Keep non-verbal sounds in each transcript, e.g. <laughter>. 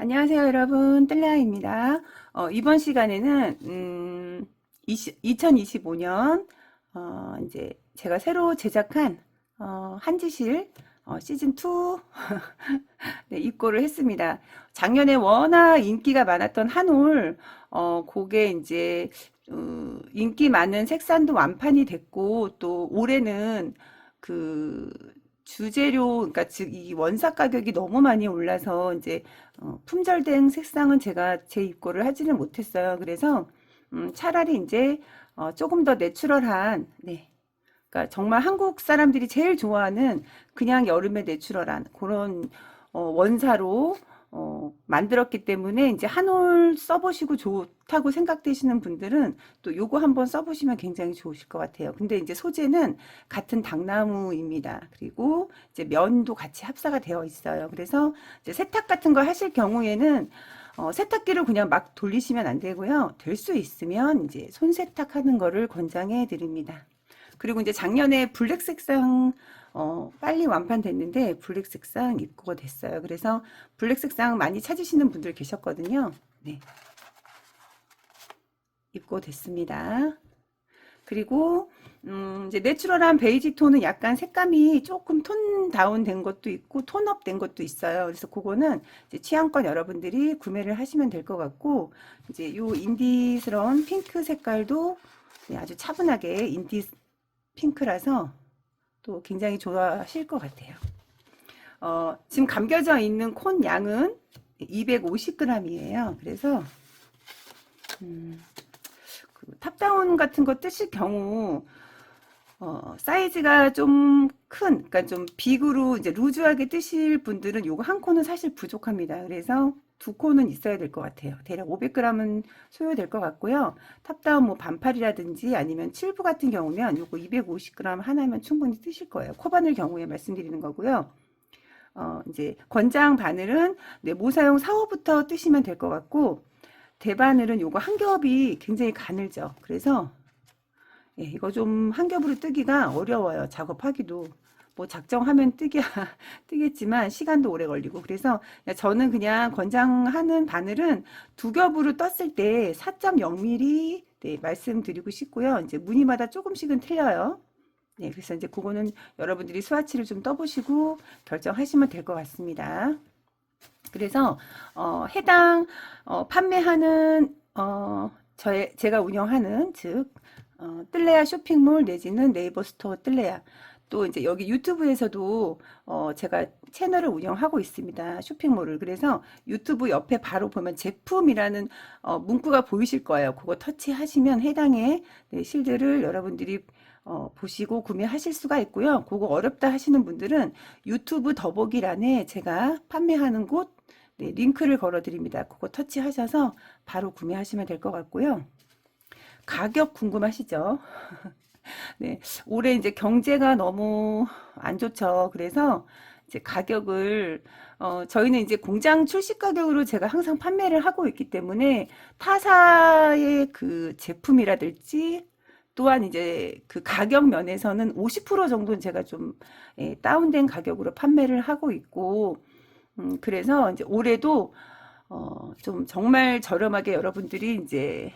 안녕하세요, 여러분. 뜰라입니다. 어, 이번 시간에는, 음, 2025년, 어, 이제 제가 새로 제작한, 어, 한지실, 어, 시즌2, <laughs> 네, 입고를 했습니다. 작년에 워낙 인기가 많았던 한올, 어, 그게 이제, 어, 인기 많은 색상도 완판이 됐고, 또 올해는 그, 주재료, 그러니까 즉 이 원사 가격이 너무 많이 올라서 이제 어, 품절된 색상은 제가 재입고를 하지는 못했어요. 그래서 음, 차라리 이제 어, 조금 더 내추럴한, 네, 그러니까 정말 한국 사람들이 제일 좋아하는 그냥 여름에 내추럴한 그런 어, 원사로 어, 만들었기 때문에 이제 한 올 써보시고 좋다고 생각되시는 분들은 또 요거 한번 써보시면 굉장히 좋으실 것 같아요. 근데 이제 소재는 같은 당나무입니다. 그리고 이제 면도 같이 합사가 되어 있어요. 그래서 이제 세탁 같은 거 하실 경우에는 어, 세탁기를 그냥 막 돌리시면 안 되고요. 될 수 있으면 이제 손 세탁하는 거를 권장해 드립니다. 그리고 이제 작년에 블랙 색상 어, 빨리 완판됐는데 블랙 색상 입고가 됐어요. 그래서 블랙 색상 많이 찾으시는 분들 계셨거든요. 네. 입고 됐습니다. 그리고 음, 이제 내추럴한 베이지 톤은 약간 색감이 조금 톤 다운 된 것도 있고 톤업 된 것도 있어요. 그래서 그거는 취향껏 여러분들이 구매를 하시면 될 것 같고 이제 요 인디스러운 핑크 색깔도 네, 아주 차분하게 인디 핑크라서 또 굉장히 좋아하실 것 같아요. 어, 지금 감겨져 있는 콘 양은 250g이에요. 그래서 음, 그 탑다운 같은 거 뜨실 경우 어, 사이즈가 좀 큰, 그러니까 좀 빅으로 이제 루즈하게 뜨실 분들은 요거 한 콘은 사실 부족합니다. 그래서 두 콘은 있어야 될 것 같아요. 대략 500g은 소요될 것 같고요. 탑다운 뭐 반팔이라든지 아니면 칠부 같은 경우면 요거 250g 하나면 충분히 뜨실 거예요. 코바늘 경우에 말씀드리는 거고요. 어, 이제 권장 바늘은 네, 모사용 4호부터 뜨시면 될 것 같고 대바늘은 요거 한 겹이 굉장히 가늘죠. 그래서 예, 이거 좀 한 겹으로 뜨기가 어려워요. 작업하기도. 뭐 작정하면 뜨기, <laughs> 뜨겠지만 시간도 오래 걸리고. 그래서 저는 그냥 권장하는 바늘은 두 겹으로 떴을 때 4.0mm 네, 말씀드리고 싶고요. 이제 무늬마다 조금씩은 틀려요. 네, 그래서 이제 그거는 여러분들이 스와치를 좀 떠보시고 결정하시면 될 것 같습니다. 그래서 어, 해당 어, 판매하는 어, 저의 제가 운영하는 즉 어, 뜰레야 쇼핑몰 내지는 네이버 스토어 뜰레야 또 이제 여기 유튜브에서도 어, 제가 채널을 운영하고 있습니다. 쇼핑몰을. 그래서 유튜브 옆에 바로 보면 제품이라는 어, 문구가 보이실 거예요. 그거 터치하시면 해당의 네, 실들을 여러분들이 어, 보시고 구매하실 수가 있고요. 그거 어렵다 하시는 분들은 유튜브 더보기란에 제가 판매하는 곳 네, 링크를 걸어 드립니다. 그거 터치하셔서 바로 구매하시면 될 것 같고요. 가격 궁금하시죠? <laughs> 네, 올해 이제 경제가 너무 안 좋죠. 그래서 이제 가격을 어, 저희는 이제 공장 출시 가격으로 제가 항상 판매를 하고 있기 때문에 타사의 그 제품이라든지 또한 이제 그 가격 면에서는 50% 정도는 제가 좀 예, 다운된 가격으로 판매를 하고 있고 음, 그래서 이제 올해도 어, 좀 정말 저렴하게 여러분들이 이제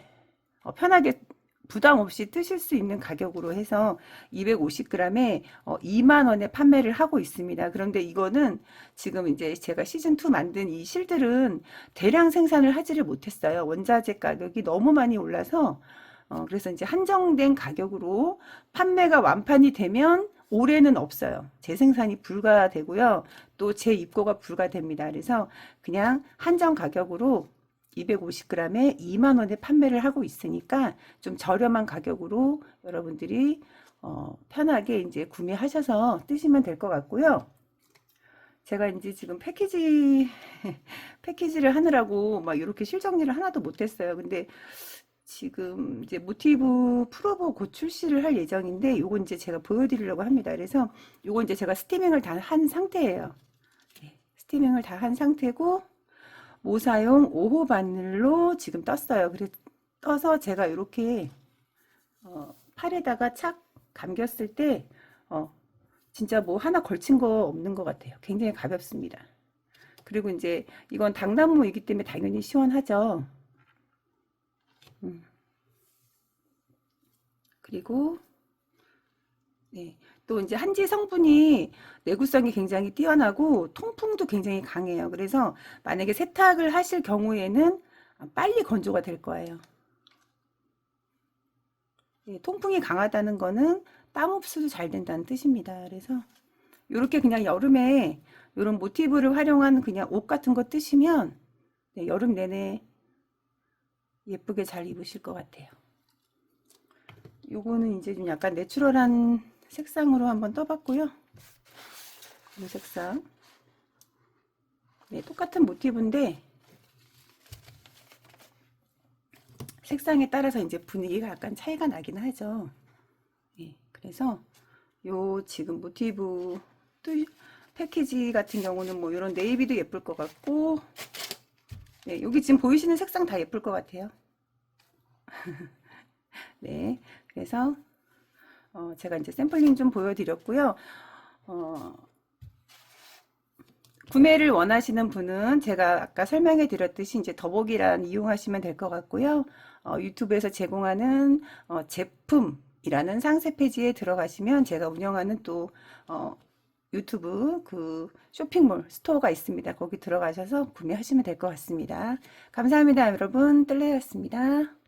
어, 편하게 부담 없이 뜨실 수 있는 가격으로 해서 250g에 어, 2만 원에 판매를 하고 있습니다. 그런데 이거는 지금 이제 제가 시즌 2 만든 이 실들은 대량 생산을 하지를 못했어요. 원자재 가격이 너무 많이 올라서 어, 그래서 이제 한정된 가격으로 판매가 완판이 되면 올해는 없어요. 재생산이 불가되고요. 또 재입고가 불가됩니다. 그래서 그냥 한정 가격으로 250g에 2만 원에 판매를 하고 있으니까 좀 저렴한 가격으로 여러분들이 어, 편하게 이제 구매하셔서 뜨시면 될 것 같고요. 제가 이제 지금 패키지 <laughs> 패키지를 하느라고 막 이렇게 실정리를 하나도 못했어요. 근데 지금 이제 모티브 프로보 곧 출시를 할 예정인데 요건 이제 제가 보여드리려고 합니다. 그래서 요건 이제 제가 스티밍을 다 한 상태예요. 네, 스티밍을 다 한 상태고 모사용 5호 바늘로 지금 떴어요. 그래 떠서 제가 이렇게 어, 팔에다가 착 감겼을 때 어, 진짜 뭐 하나 걸친 거 없는 것 같아요. 굉장히 가볍습니다. 그리고 이제 이건 당나무이기 때문에 당연히 시원하죠. 음. 그리고 네. 또 이제 한지 성분이 내구성이 굉장히 뛰어나고 통풍도 굉장히 강해요. 그래서 만약에 세탁을 하실 경우에는 빨리 건조가 될 거예요. 예, 통풍이 강하다는 거는 땀 흡수도 잘 된다는 뜻입니다. 그래서 이렇게 그냥 여름에 이런 모티브를 활용한 그냥 옷 같은 거 뜨시면 네, 여름 내내 예쁘게 잘 입으실 것 같아요. 요거는 이제 좀 약간 내추럴한 색상으로 한번 떠봤고요. 이 색상. 네, 똑같은 모티브인데 색상에 따라서 이제 분위기가 약간 차이가 나긴 하죠. 예, 그래서 요 지금 모티브 또 패키지 같은 경우는 뭐 이런 네이비도 예쁠 것 같고 네, 여기 지금 보이시는 색상 다 예쁠 것 같아요. <laughs> 네, 그래서 어, 제가 이제 샘플링 좀 보여드렸고요. 어, 구매를 원하시는 분은 제가 아까 설명해 드렸듯이 이제 더보기란 이용하시면 될 것 같고요. 어, 유튜브에서 제공하는 어, 제품이라는 상세 페이지에 들어가시면 제가 운영하는 또 어, 유튜브 그 쇼핑몰 스토어가 있습니다. 거기 들어가셔서 구매하시면 될 것 같습니다. 감사합니다, 여러분. 뜰레였습니다.